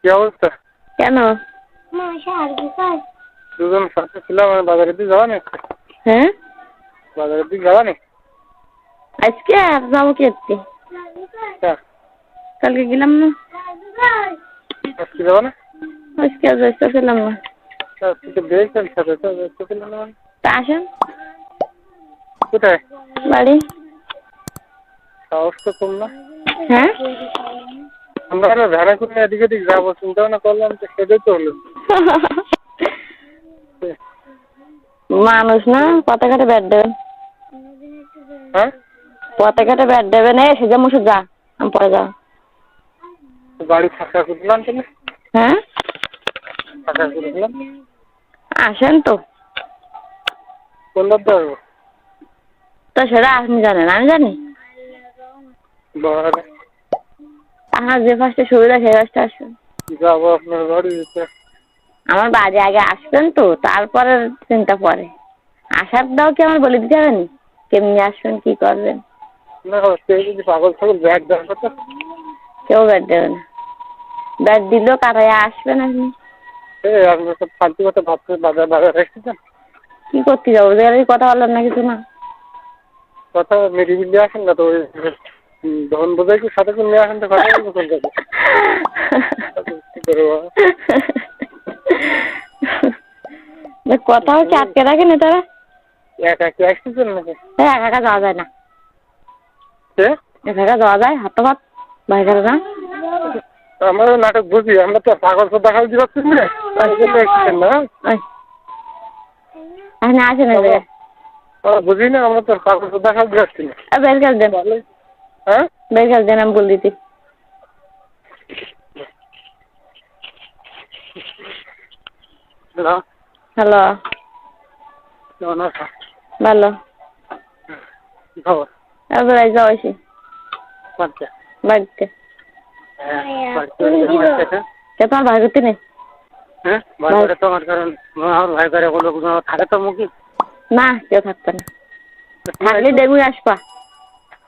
কি অবস্থা? কেন? দুজন সাথে ছিলাম আমি বাজারের দিকে যাওয়া নেই হ্যাঁ? বাজারের দিকে যাওয়া নেই আজকে আর যাব কি আজকে? কালকে গেলাম না। আজকে যাব না? আজকে আর ব্যস্ত ছিলাম না। আজকে তো বেরিয়েছেন সাথে তো ছিলাম না। তা আসেন। কোথায়? বাড়ি। সাহস তো কম না। হ্যাঁ? আমরা আরও ভেড়া করে এদিকে এদিক যাব চিন্তা ভাবনা করলাম তো সেটাই তো হলো মানুষ না পতাকাটা ব্যাট দেবেন হ্যাঁ? পতাকাটা ব্যাট দেবেন এই সেজা মুসুর যা আমি পরে যাও বাড়ি ফাঁকা করলাম তাহলে? হ্যাঁ? ফাঁকা করে দিলাম? আসেন তো। কোন রাতে আসব তো সেটা আপনি জানেন আমি জানি। বাবারে আমার যে ফার্স্টে সুবিধা সেই যাব আপনার বাড়ি আমার বাড়ি আগে আসবেন তো তারপরে চিন্তা পরে আসার দাও কি আমার বলে দিতে হবে নি? কেমনি আসবেন কি করবেন? না কেউ যদি পাগল ছাগল ব্যাগ কথা। কেউ ব্যাট দেবে না। ব্যাট দিলেও কাটায় আসবেন আপনি এই আপনি সব ফালতু কথা ভাবতে বাজার বাজার রেখেছেন কি করতে যাব? কথা বললাম না কিছু না কথা মেডিকেল আসেন না তো ওই ধন বোঝাই কি সাথে করে নিয়ে আসেন তো কথা বলব কোন কথা না, কি আটকে রাখেন তারা একা কি আসতেছেন নাকি? একা একা যাওয়া যায় না। একা একা যাওয়া যায় হাত ভাত বাইরে না। আমরা নাটক বুঝি আমরা তো পাগল তো দেখা না। আসলে এসেছেন না। এই জায়গায়। আমরা বুঝি না আমরা তো পাগল তো দেখা দিচ্ছি না। হ্যাঁ? করে দেন আমি বলে দিতে। হ্যালো। হ্যালো। কেমন আছো ভালো খবর? এবার যাও এসে। বাচ্চা বাড়িতে। হ্যাঁ বাড়িতে? কে তোমার ভাই করতে নেই? হ্যাঁ তোমার কারণ আমার করে কোনো থাকে তো মুখে। না কেউ থাকবে না। থাকলে দেখুন আসবা তুমি আসবে তো করতে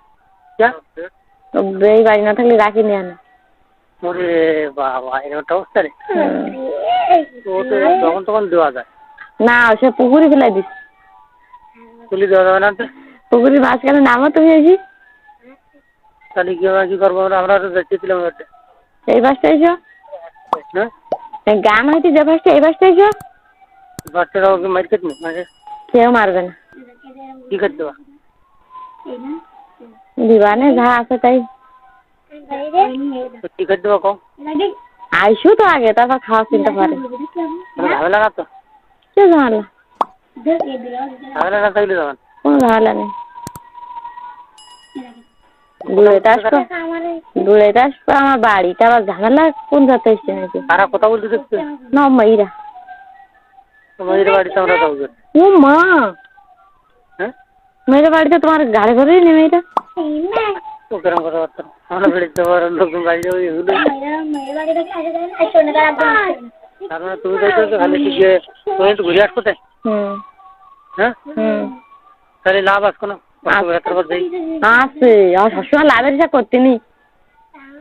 এই বাড়ি না থাকলে রাখি নি। আনা ওরে বাবা এরকম একটা অবস্থা রে। তখন তখন দেওয়া যায়। না সে পুকুরে ফেলে দিস তুলি দেওয়া যাবে না তো? পুকুরে মাঝখানে নামো তুমি এসি তাহলে কি কি করব? আমরা তো দেখতেছিলাম এই বাসটা এসো। হ্যাঁ? এই গান হইতে যে বাসটা এই বাসটা এসো। ওকে মার খেত মানে কেউ মারবে না। কি করতে দেওয়া দিবানে যা আছে তাই। কি করতে দেওয়া কম আইসো তো আগে তারপর খাওয়া চিন্তা করে। কোনো ঝামেলা না তো? কে ঝামেলা। ঝামেলা না থাকলে যাবেন? কোনো ঝামেলা নেই। দূরেতে আসব দূরেতে আসব আমার বাড়িটা আবার ঝামেলা কোন জাতে এসছে নাকি? তারা কথা বলতে না মাইরা। তোমাদের বাড়িতে আমরা যাব। ও মা। হ্যাঁ? মেয়ের বাড়িতে তোমার ঘরে নেই মেয়েটা আমরা মানে তুমি তো খালি তুমি একটু ঘুরে আসব তাই হ্যাঁ? তাহলে লাভ আসব না আছে। আর সবসময় লাভের হিসাব করতে নি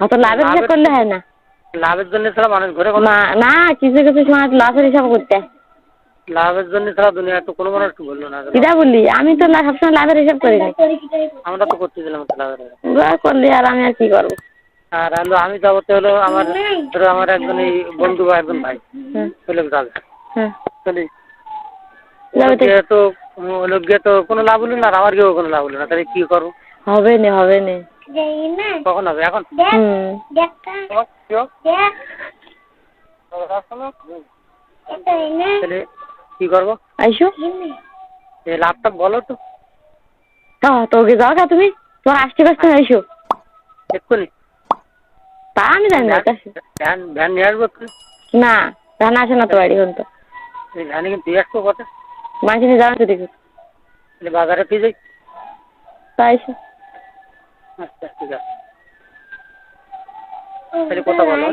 অত লাভের হিসাব করলে হয় না। লাভের জন্য ছাড়া মানুষ ঘরে না না কিছু কিছু সময় লাভের হিসাব করতে। হয় লাভের জন্য ছাড়া দুনিয়া তো কোনো মানুষ বলল না কিটা বললি? আমি তো না সবসময় লাভের হিসাব করি না। আমরা তো করতেছিলাম তো লাভের করলে আর আমি আর কি করব? আর হলো আমি যাব তো হলো আমার ধরো আমার একজন এই বন্ধু বা একজন ভাই। হুম। চলে যাবে। যাবে তো। লোক গিয়ে তো কোনো লাভ হলো না আর আমার গিয়েও কোনো লাভ হলো না। তাহলে কি করব? হবে না হবে না। কখন হবে? এখন? তাহলে কি করব? আইসো। এই লাভটা বলো তো। তা তোকে যাও কা তুমি। তোমার আসতে ব্যস্ত আইসো। এক্ষুনি। তা আমি জানি না ভ্যান ভ্যান নিয়ে আসব না ধান আসে না তো বাড়ি এখন তো। ধানে কিন্তু আসব কথা মানুষ নিয়ে যাবেন তো দেখি। বাজারে পেয়ে যাই। তাই সে। আচ্ছা ঠিক আছে। তাহলে কথা বলো।